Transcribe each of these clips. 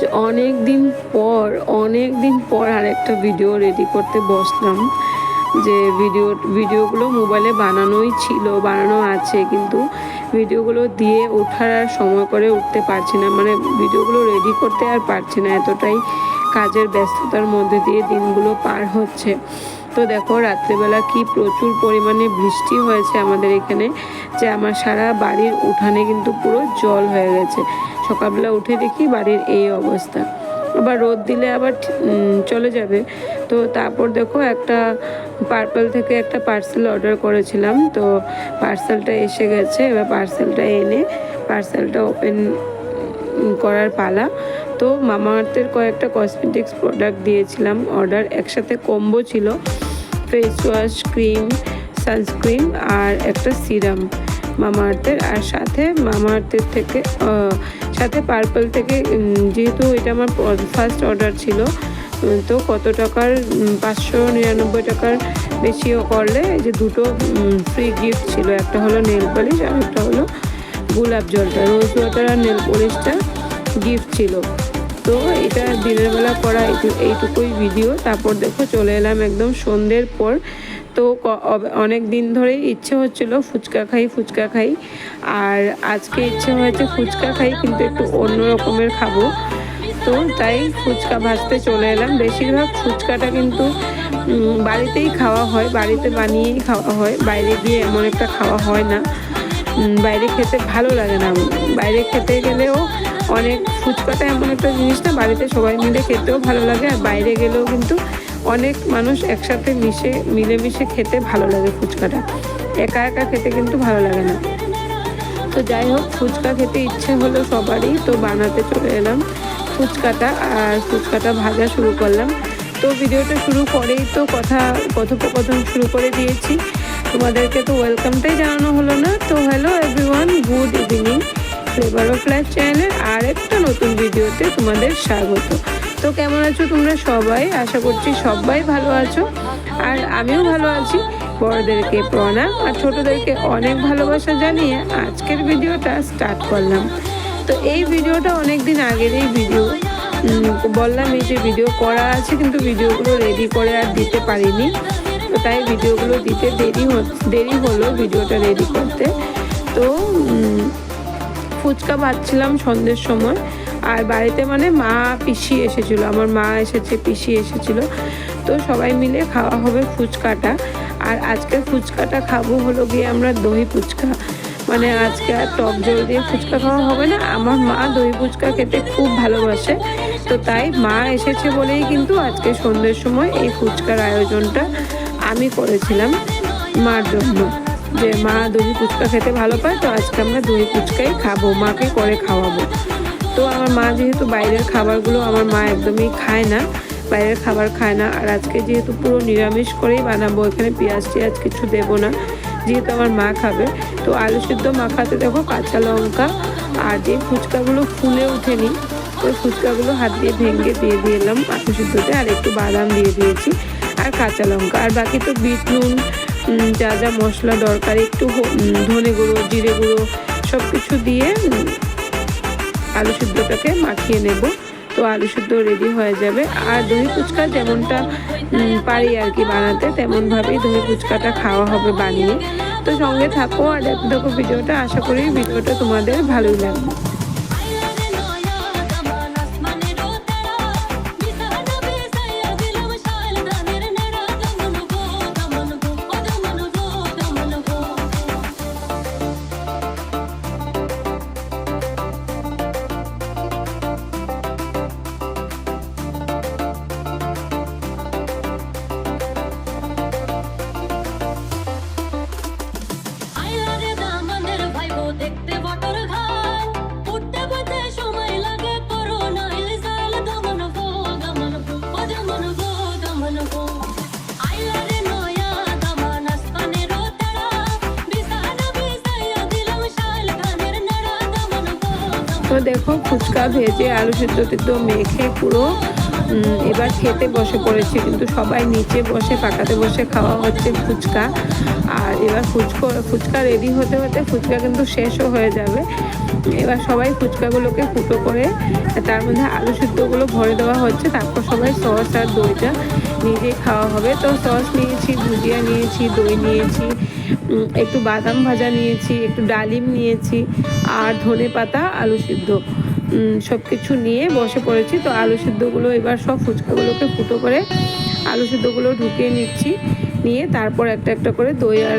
আজ অনেক দিন পর, অনেক দিন পর আর একটা ভিডিও রেডি করতে বসলাম। যে ভিডিও ভিডিওগুলো মোবাইলে বানানোই ছিল, বানানো আছে, কিন্তু ভিডিওগুলো দিয়ে ওঠার আর সময় করে উঠতে পারছি না। মানে ভিডিওগুলো রেডি করতে আর পারছি না, এতটাই কাজের ব্যস্ততার মধ্যে দিয়ে দিনগুলো পার হচ্ছে। তো দেখো, রাত্রেবেলা কি প্রচুর পরিমাণে বৃষ্টি হয়েছে আমাদের এখানে, যে আমার সারা বাড়ির উঠানে কিন্তু পুরো জল হয়ে গেছে। সকালবেলা উঠে দেখি বাড়ির এই অবস্থা। আবার রোদ দিলে আবার চলে যাবে। তো তারপর দেখো একটা পার্পল থেকে একটা পার্সেল অর্ডার করেছিলাম। তো পার্সেলটা এসে গেছে, এবার পার্সেলটা এনে পার্সেলটা ওপেন করার পালা। তো মামা আর্থের কয়েকটা কসমেটিক্স প্রোডাক্ট দিয়েছিলাম অর্ডার একসাথে কম্বো ছিল ফেস ওয়াশ ক্রিম সানস্ক্রিন আর একটা সিরাম মামা আর্থের আর সাথে মামা আর্থের থেকে সাথে পার্পল থেকে যেহেতু এটা আমার ফার্স্ট অর্ডার ছিল তো কত টাকার পাঁচশো নিরানব্বই টাকার বেশিও করলে যে দুটো ফ্রি গিফট ছিল, একটা হলো নেল পলিশ আর একটা হলো গোলাপ জলটা রোজ ওয়াটার আর নেল পলিশটা গিফট ছিল। তো এটা দিনের বেলা করা এইটু- এইটুকুই ভিডিও তারপর দেখো চলে এলাম একদম সন্ধ্যের পর। তো অনেক দিন ধরেই ইচ্ছে হচ্ছিল ফুচকা খাই ফুচকা খাই। আর আজকে ইচ্ছে হয়েছে ফুচকা খাই, কিন্তু একটু অন্য রকমের খাব। তো তাই ফুচকা ভাজতে চলে এলাম। বেশিরভাগ ফুচকাটা কিন্তু বাড়িতেই খাওয়া হয়, বাড়িতে বানিয়েই খাওয়া হয়। বাইরে গিয়ে এমন একটা খাওয়া হয় না। বাইরে খেতে ভালো লাগে না। বাইরে খেতে গেলেও অনেক, ফুচকাটা এমন একটা জিনিস না, বাড়িতে সবাই মিলে খেতেও ভালো লাগে। আর বাইরে গেলেও কিন্তু অনেক মানুষ একসাথে মিশে, মিলেমিশে খেতে ভালো লাগে ফুচকাটা। একা একা খেতে কিন্তু ভালো লাগে না। তো যাই হোক, ফুচকা খেতে ইচ্ছে হলো সবারই, তো বানাতে চলে এলাম ফুচকাটা আর ফুচকাটা ভাজা শুরু করলাম। তো ভিডিওটা শুরু করেই তো কথা, কথোপকথন শুরু করে দিয়েছি। তোমাদেরকে তো ওয়েলকামটাই জানানো হলো না। তো hello everyone, good evening. Flavour of life চ্যানেলের আর একটা নতুন ভিডিওতে তোমাদের স্বাগত। তো কেমন আছো তোমরা সবাই? আশা করছি সবাই ভালো আছো। আর আমিও ভালো আছি। বড়দেরকে প্রণাম আর ছোটদেরকে অনেক ভালোবাসা জানিয়ে আজকের ভিডিওটা স্টার্ট করলাম। তো এই ভিডিওটা অনেক দিন আগেরই ভিডিও বললাম এই যে ভিডিও করা আছে কিন্তু ভিডিওগুলো রেডি করে আর দিতে পারিনি। তো তাই ভিডিওগুলো দিতে দেরি দেরি হলো ভিডিওটা রেডি করতে। তো ফুচকা ভাজছিলাম সন্ধ্যের সময়। আর বাড়িতে মানে মা পিসি এসেছিল, আমার মা এসেছে, পিসি এসেছিল। তো সবাই মিলে খাওয়া হবে ফুচকাটা। আর আজকে ফুচকাটা খাব হলো গিয়ে আমরা দই ফুচকা। মানে আজকে আর টক জল দিয়ে ফুচকা খাওয়া হবে না। আমার মা দই ফুচকা খেতে খুব ভালোবাসে। তো তাই মা এসেছে বলেই কিন্তু আজকে সন্ধ্যের সময় এই ফুচকার আয়োজনটা আমি করেছিলাম মার জন্য। যে মা দই ফুচকা খেতে ভালো পায়, তো আজকে আমরা দই ফুচকাই খাব, মাকে করে খাওয়াবো। তো আমার মা যেহেতু বাইরের খাবারগুলো আমার মা একদমই খায় না, বাইরের খাবার খায় না। আর আজকে যেহেতু পুরো নিরামিষ করেই বানাবো, এখানে পেঁয়াজ টিয়াজ কিছু দেবো না, যেহেতু আমার মা খাবে। তো আলু সিদ্ধ মাখাতে দেখো কাঁচা লঙ্কা আর যে ফুচকাগুলো ফুলে ওঠেনি, ওই ফুচকাগুলো হাত দিয়ে ভেঙে দিয়ে দিলাম আলু সিদ্ধতে আর একটু বাদাম দিয়ে দিয়েছি আর কাঁচা লঙ্কা। আর বাকি তো বিট নুন যা যা মশলা দরকার, একটু ধনে গুঁড়ো, জিরে গুঁড়ো সব কিছু দিয়ে আলু সিদ্ধটাকে মাখিয়ে নেব। তো আলু সিদ্ধ রেডি হয়ে যাবে। আর দই ফুচকা যেমনটা পারি আর কি বানাতে, তেমনভাবেই দই ফুচকাটা খাওয়া হবে বানিয়ে। তো সঙ্গে থাকো আর দেখো ভিডিওটা। আশা করি ভিডিওটা তোমাদের ভালোই লাগবে। দেখো ফুচকা, ভেজে, আলু সিদ্ধ টিদ্ধ মেখে পুরো এবার খেতে বসে পড়েছি। কিন্তু সবাই নিচে বসে পাকাতে বসে খাওয়া হচ্ছে ফুচকা। আর এবার ফুচকা ফুচকা রেডি হতে হতে ফুচকা কিন্তু শেষও হয়ে যাবে। এবার সবাই ফুচকাগুলোকে ফুটো করে, তার মধ্যে আলু সিদ্ধগুলো ভরে দেওয়া হচ্ছে। তারপর সবাই সস আর দইটা নিজেই খাওয়া হবে। তো সস নিয়েছি, ভুজিয়া নিয়েছি, দই নিয়েছি একটু বাদাম ভাজা নিয়েছি, একটু ডালিম নিয়েছি আর ধনে পাতা, আলু সিদ্ধ। সব কিছু নিয়ে বসে পড়েছি। তো আলু সিদ্ধগুলো এবার সব ফুচকাগুলোকে ফুটো করে আলু সিদ্ধগুলো ঢুকিয়ে নিচ্ছি। নিয়ে তারপর একটা একটা করে দই আর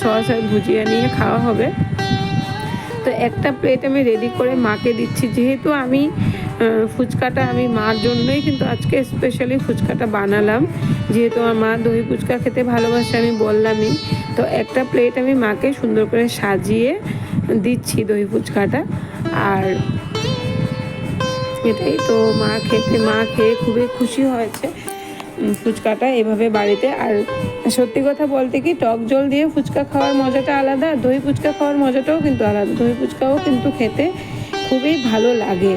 সস আর ভুজিয়া নিয়ে খাওয়া হবে। তো একটা প্লেট আমি রেডি করে মাকে দিচ্ছি। যেহেতু আমি ফুচকাটা আমি মার জন্যই কিন্তু আজকে স্পেশালি ফুচকাটা বানালাম। যেহেতু আমার মা দই ফুচকা খেতে ভালোবাসে, আমি বললামই। তো একটা প্লেট আমি মাকে সুন্দর করে সাজিয়ে দিচ্ছি দই ফুচকাটা। আর এটাই তো মা খেতে, মা খেয়ে খুবই খুশি হয়েছে ফুচকাটা এভাবে বাড়িতে। আর সত্যি কথা বলতে কি, টক জল দিয়ে ফুচকা খাওয়ার মজাটা আলাদা, দই ফুচকা খাওয়ার মজাটাও কিন্তু আলাদা। দই ফুচকাও কিন্তু খেতে খুবই ভালো লাগে।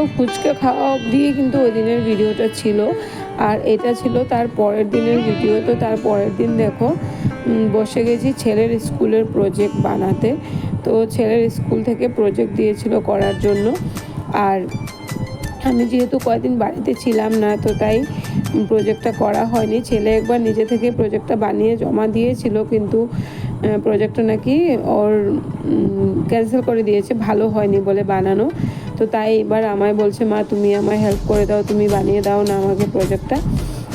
তো ফুচকা খাওয়া অবধি কিন্তু ওই দিনের ভিডিওটা ছিল। আর এটা ছিল তার পরের দিনের ভিডিও। তো তার পরের দিন দেখো বসে গেছি ছেলের স্কুলের প্রজেক্ট বানাতে। তো ছেলের স্কুল থেকে প্রজেক্ট দিয়েছিল করার জন্য। আর আমি যেহেতু কয়েকদিন বাড়িতে ছিলাম না, তো তাই প্রজেক্টটা করা হয়নি। ছেলে একবার নিজে থেকে প্রজেক্টটা বানিয়ে জমা দিয়েছিল, কিন্তু প্রজেক্টটা নাকি ওর ক্যান্সেল করে দিয়েছে। ভালো হয়নি বলে বানানো। তো তাই এবার আমায় বলছে, মা, তুমি আমায় হেল্প করে দাও, তুমি বানিয়ে দাও না আমাকে প্রজেক্টটা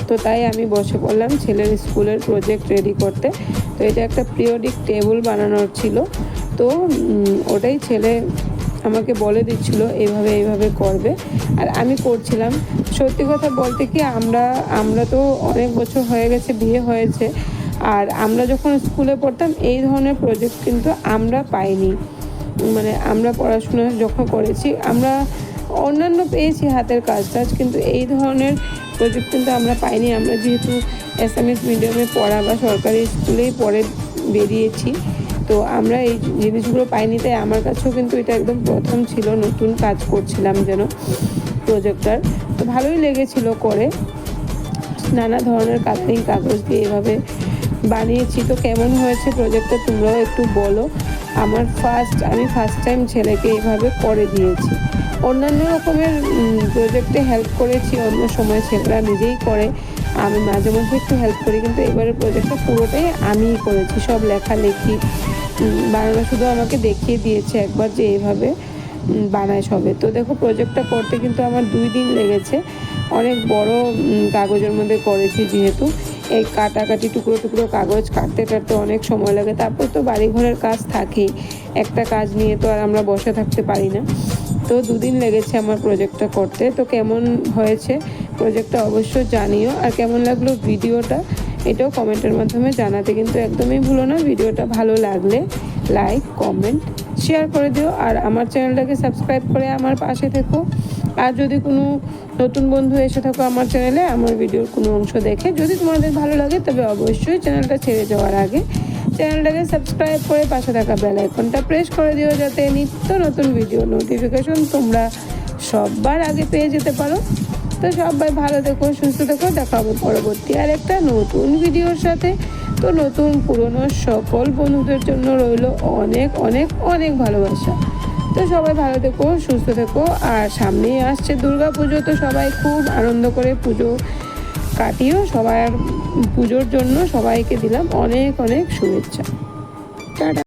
তো তাই আমি বসে পড়লাম ছেলের স্কুলের প্রজেক্ট রেডি করতে। তো এটা একটা পিরিয়ডিক টেবিল বানানোর ছিল। তো ওটাই ছেলে আমাকে বলে দিচ্ছিল এইভাবে এইভাবে করবে। আর আমি করছিলাম। সত্যি কথা বলতে কি, আমরা আমরা তো অনেক বছর হয়ে গেছে, বিয়ে হয়েছে। আর আমরা যখন স্কুলে পড়তাম, এই ধরনের প্রজেক্ট কিন্তু আমরা পাইনি। মানে আমরা পড়াশোনা যখন করেছি, আমরা অন্যান্য পেয়েছি হাতের কাজ টাজ, কিন্তু এই ধরনের প্রজেক্ট কিন্তু আমরা পাইনি। আমরা যেহেতু এসএমএস মিডিয়ামে পড়া বা সরকারি স্কুলেই পড়ে বেরিয়েছি, তো আমরা এই জিনিসগুলো পাইনি, তাই আমার কাছেও কিন্তু এটা একদম প্রথম ছিল নতুন কাজ করছিলাম যেন প্রজেক্টর তো ভালোই লেগেছিল করে। নানা ধরনের কালারিং কাগজ দিয়ে এভাবে বানিয়েছি। তো কেমন হয়েছে প্রজেক্টটা তোমরাও একটু বলো। আমার ফার্স্ট আমি ফার্স্ট টাইম ছেলেকে এইভাবে করে দিয়েছি। অন্যান্য রকমের প্রজেক্টে হেল্প করেছি অন্য সময় ছেলেরা নিজেই করে। আমি মাঝে মাঝে একটু হেল্প করি কিন্তু এবারের প্রজেক্টটা পুরোটাই আমিই করেছি সব লেখালেখি। উম, বানানো শুধু আমাকে দেখিয়ে দিয়েছে একবার যে এইভাবে বানায় সবে। তো দেখো প্রজেক্টটা করতে কিন্তু আমার দুই দিন লেগেছে। অনেক বড় কাগজের মধ্যে করেছি যেহেতু। এই কাটাকাটি টুকরো টুকরো কাগজ কাটতে টাটতে অনেক সময় লাগে। তারপর তো বাড়ি ঘরের কাজ থাকেই। একটা কাজ নিয়ে তো আর আমরা বসে থাকতে পারি না। তো দুদিন লেগেছে আমার প্রজেক্টটা করতে। তো কেমন হয়েছে প্রজেক্টটা অবশ্যই জানিও। আর কেমন লাগল ভিডিওটা এটাও কমেন্টের মাধ্যমে জানাতে। কিন্তু একদমই ভুলো না, ভিডিওটা ভালো লাগলে লাইক কমেন্ট শেয়ার করে দিও আর আমার চ্যানেলটাকে সাবস্ক্রাইব করে আমার পাশে থেকো। আর যদি কোনো নতুন বন্ধু এসে থাকো আমার চ্যানেলে আমার ভিডিওর কোনো অংশ দেখে, যদি তোমাদের ভালো লাগে, তবে অবশ্যই চ্যানেলটা ছেড়ে যাওয়ার আগে চ্যানেলটাকে সাবস্ক্রাইব করে পাশে থাকা বেল আইকনটা প্রেস করে দিও যাতে নিত্য নতুন ভিডিও নোটিফিকেশন তোমরা সবার আগে পেয়ে যেতে পারো। তো সবাই ভালো থেকো, সুস্থ থেকো, দেখা হবে পরবর্তী আর একটা নতুন ভিডিওর সাথে। তো নতুন পুরনো সকল বন্ধুদের জন্য রইল অনেক অনেক অনেক ভালোবাসা। তো সবাই ভালো থেকো, সুস্থ থেকো। আর সামনেই আসছে দুর্গা পুজো তো সবাই খুব আনন্দ করে পুজো কাটিয়েও সবার পুজোর জন্য সবাইকে দিলাম অনেক অনেক শুভেচ্ছা। টাটা।